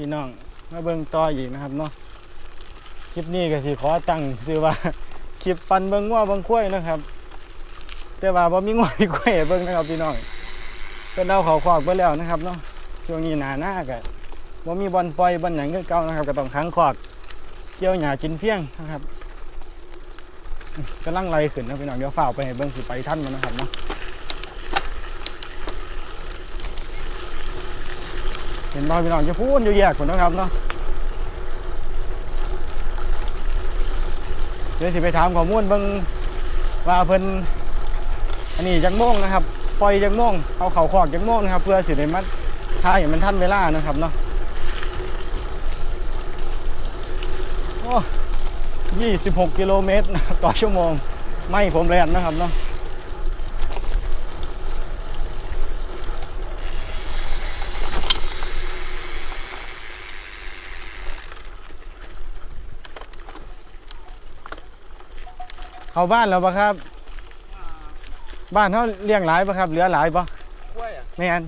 พี่น้องมาเบิ่งต่ออีกนะครับเนาะคลิปนี้ก็สิขอตั้งชื่อว่าคลิปปันเบิ่งงัวเบิ่งควายนะครับ แต่ว่าบ่มีงัวมีควยเบิ่งนะครับพี่น้องเพิ่นเอาเขาคอกไปแล้วนะครับเนาะช่วงนี้หนาหน้าก็บ่มีบอลปล่อยบอลหยังคือเก่านะครับก็ต้องขังคอกเกี่ยวหญ้ากินเพียงนะครับกำลังไล่ขึ้นนะพี่น้องเดี๋ยวฝ้าไปให้เบิ่งสิไปทันมันนะครับเนาะ ห็นบ่พี่น้องจะพูดอยู่แยกคนนะครับเนาะเดี๋ยวสิไปถามข้อมูลเบิ่งว่าเพิ่นอันนี้จักโมงนะครับ ปล่อยจักโมงเอาเข่าคอกจักโมงนะครับ เพื่อสิได้มันท้ายให้มันทันเวลานะครับเนาะโอ้ยี่สิบหกกิโลเมตรต่อชั่วโมง ไม่ผมแลนนะครับเนาะ เข้าบ้านแล้วปะครับ บ้านเขาเลี้ยงหลายปะครับ เหลือหลายปะกล้วยอะไม่อัน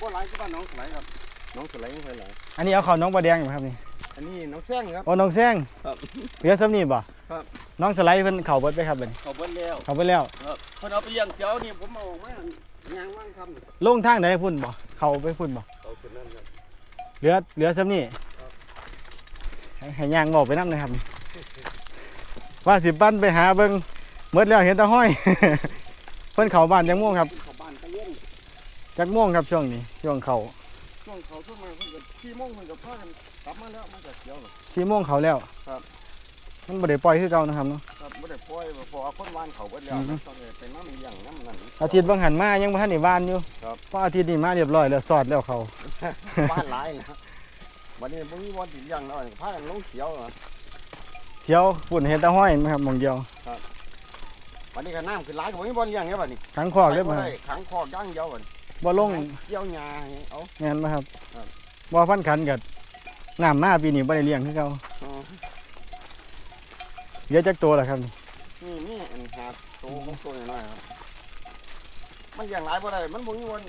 บ่หลายก็บ้านน้องสไลด์ครับ น้องสไลด์ไม่ค่อยหลายอันนี้เอาเขาน้องปลาแดงอยู่ครับนี่ อันนี้น้องแซงครับ โอ้น้องแซงครับ เหลือซ้ำนี่บ่ครับ น้องสไลด์เพิ่นเข่าเบิดไปครับเพิ่นเขาเบิ้ลแล้ว เข่าไปแล้ว ครับเพิ่นเอาไปเลี้ยงเจ้านี่ผมเอาออกมาย่างว่างคำลงทางไหนพุ่นบ่เข่าไปพุ่นบ่เขาคนนั้นครับเหลือเหลือซ้ำนี่ครับให้ให้ย่างบอกไปน้ำนะครับนี่ ว่าสิปั้นไปหาเบิ่งเมื่อแล้วเห็นแตาห้อย เพิ่นเข่าบ้านจังม่วงครับเขาบ้านตะเลี้ยงจักม่วงครับช่วงนี้ ช่วงเข่าช่วงเขาช่วงมาเพิ่นก็ขี้โมงเพิ่นก็พากันกลับมาแล้วมันก็เขียวหรอกสี่โมงเขาแล้วครับ มันบ่ได้ปล่อยคือเก่านะครับเนาะ ครับบ่ได้ปล่อยบ่พอเอาคนวานเขาเบิ้ลแล้วอือฮึต้องเลยไปน้ำเลี้ยงน้ำนั่น อาทิตย์บางหันมายังบ่ทันได้บ้านอยู่ครับ เพราะอาทิตย์นี้มาเรียบร้อยแล้วสอดแล้วเขา บ้านหลายนะวันนี้บ่มีวันสิเลี้ยงเนาะพากันลงเขียวเนาะ เที่ยวฝุ่นเห็ดแตะห้อยนะครับหมองเดียววันนี้ก็น้ำขึ้นหลายก็บ่มีบ่เลี้ยงเด้อบัดนี้ขังคอกได้บ่บ่ได้ขังคอกย่างเดียวบัดนี้บ่ลงเกี่ยวหญ้าให้เอางานบ่ครับครับบ่พันขันกับน้ำมาปีนี้บ่ได้เลี้ยงคือเก่าอ๋อเหลือจักตัวล่ะครับนี่นี่นี่อันหาโตของตัวน้อยๆครับมันเลี้ยงหลายบ่ได้มันบ่มีวัน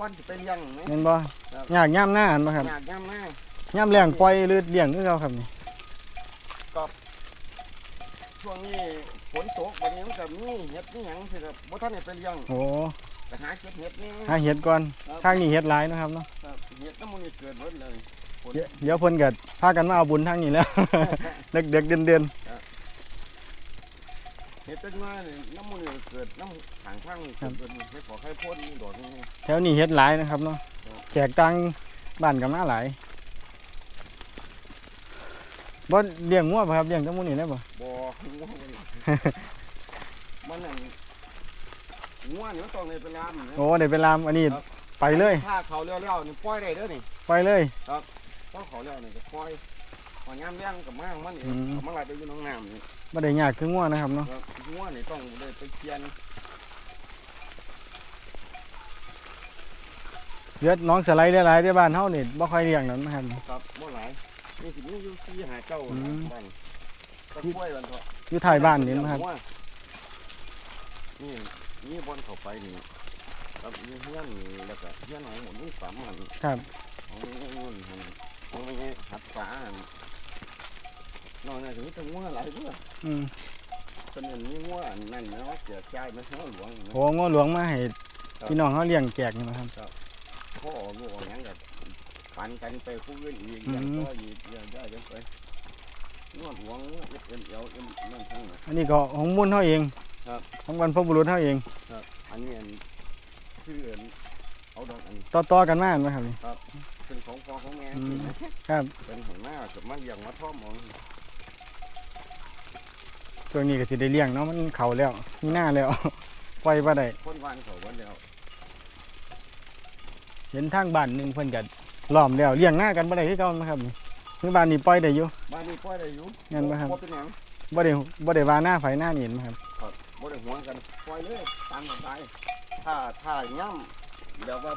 วันสิไปเลี้ยงนะแม่นบ่ครับยากย่ำหน้าอันบ่ครับยากยามหน้าย่ำแรงปล่อยหรือเลี้ยงคือเก่าครับนี่ ช่วงนี้ฝนตกบัดนี้มันก็มีเห็ดมีหยังสิครับบ่ทันได้ไปเลี้ยงโอ้ไปหาเก็บเห็ดนี่หาเห็ดก่อนครับทางนี้เห็ดหลายนะครับเนาะครับเห็ดน้ำมันนี่เกิดหมดเลยฝน เดี๋ยวเดี๋ยวเพิ่นก็พากันมาเอาบุญทางนี้แล้ว เด็กๆเด่นเห็ดจังมานี่น้ำมันนี่เกิดน้ำทางข้างนี่เกิดเป็นเห็ดขอไข่พ่นนี่ดอกนี่ ๆแถวนี้เห็ดหลายนะครับเนาะครับ แขกต่างบ้านก็มาหลาย บ่เลี้ยงงัวบ่ครับเลี้ยงจังมื้อนี้ได้บ่บ่งัวมันมันนั่นงัวนี่มันต้องเลยไปลามนะโอ้ได้ไปลามอันนี้ครับ ไปเลยถ้าเขาเลี้ยวๆนี่ปล่อยได้เด้อนี่ไปเลย ถ้าเขาเลี้ยวนี่ก็ปล่อยพอยามเลี้ยงกับมาของมันนี่อืม เอามาไหลไปอยู่น้องน้ำนี่บ่ได้ยากคืองัวนะครับเนาะครับงัวนี่ต้องเลยไปเคียนเลือดน้องสไลด์ได้หลายที่บ้านเฮานี่บ่ค่อยเลี้ยงนั่นนะครับครับบ่หลาย นี่สิมีอยู่สี่หาเจ้าอืม บ้านตะกล้วยมันเถอะอยู่ท้ายบ้านนี่นะครับ นี่นี่บนเข้าไปนี่ครับนี่เฮี้ยนนี่แล้วก็เฮี้ยนของหมดนี่สามอันครับ ของนี่นู่นหั่นของนี่หัดฝาหั่นนอกจากนี้ต้องงัวหลายเพื่ออืมเป็นอันนี้งัวอันนั่นนะว่าเสียใจมันหัวหลวงนะโอ้งัวหลวงมาให้พี่น้องเฮาเลี้ยงแจกนี่นะครับ พ่อลูกอย่างกับ ปันกันไปผู้อื่นอีกอืมอย่างก็อีกอย่างได้ยังไปนวดหวงเอ็ดเอ็นเอวเอ็นนั่นทั้งนั้น อันนี้ก็ของมุ่นเฮาเองครับ ของบรรพบุรุษเฮาเอง อันนี้อันคืออันเอาดอกอันต่อๆกันมาอันนะครับนี่เป็นของพ่อของแม่อืมครับ เป็นหัวหน้ากับมาเลี้ยงมาท่อมของช่วงนี้ก็สิได้เลี้ยงเนาะมันเข้าแล้ว มีหน้าแล้ว ปล่อยบ่ได้คนวานเขาวันแล้วเห็นทางบ้านหนึงเพิ่นก็ ล้อมแล้วเลี้ยงหน้ากันบ่ได้คือเก่านะครับนี่คือบ้านนี้ปล่อยได้อยู่ บ้านนี้ปล่อยได้อยู่งั้นบ่ครับ เป็นหยังบ่ได้บ่ได้ว่าหน้าไฟหน้านี่นะครับบ่ได้ห่วงกันปล่อยเลยตามสบายถ้าถ้าย่ำเดี๋ยวว่า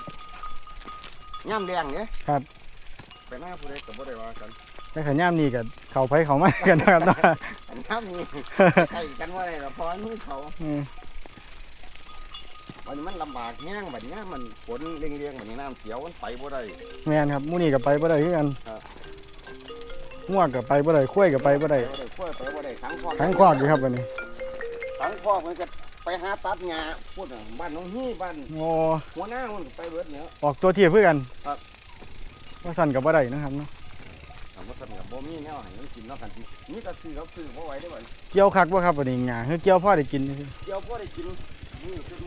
ย่ำแดงเนี่ยครับ ไปหน้าผู้ใดก็บ่ได้ว่ากันแต่ขะยามนี้ก็เข้าไผเข้ามากันนะครับเนาะอันย่ำนี่ใช่กันว่าอะไรหรอพอนี่เขา อืม วันนี้มันลำบากแห้งแบบนี้มันฝนเลี้ยงๆแบบนี้น้ำเสียวมันไปบ่ได้ แม่นครับหมู่นี่ก็ไปบ่ได้คือกันครับ ง่วงก็ไปบ่ได้คุ้วยก็ไปบ่ได้ไปบ่ได้ไปบ่ได้ขังคอกทั้งคอกอยู่ครับวันนี้ขังคอกมันก็ไปหาตัดหญ้าพูดน่ะบ้านน้องฮี่บ้านโอ้หัวหน้ามันก็ไปเบิดเนี่ยออกตัวเทียบเพื่อกันครับ ว่าสั่นกับบ่ได้นะครับเนาะถามว่าสนกับบ่มีแนวให้มันกินเนาะคันที่มีแต่ซื้อเขาซื้อบ่ไหวได้อบ่เกี่ยวคักบ่ครับวันนี้หงาคือเกี่ยวพ่อได้กินซื่อเดี๋ยวพ่อได้กิน มือคือ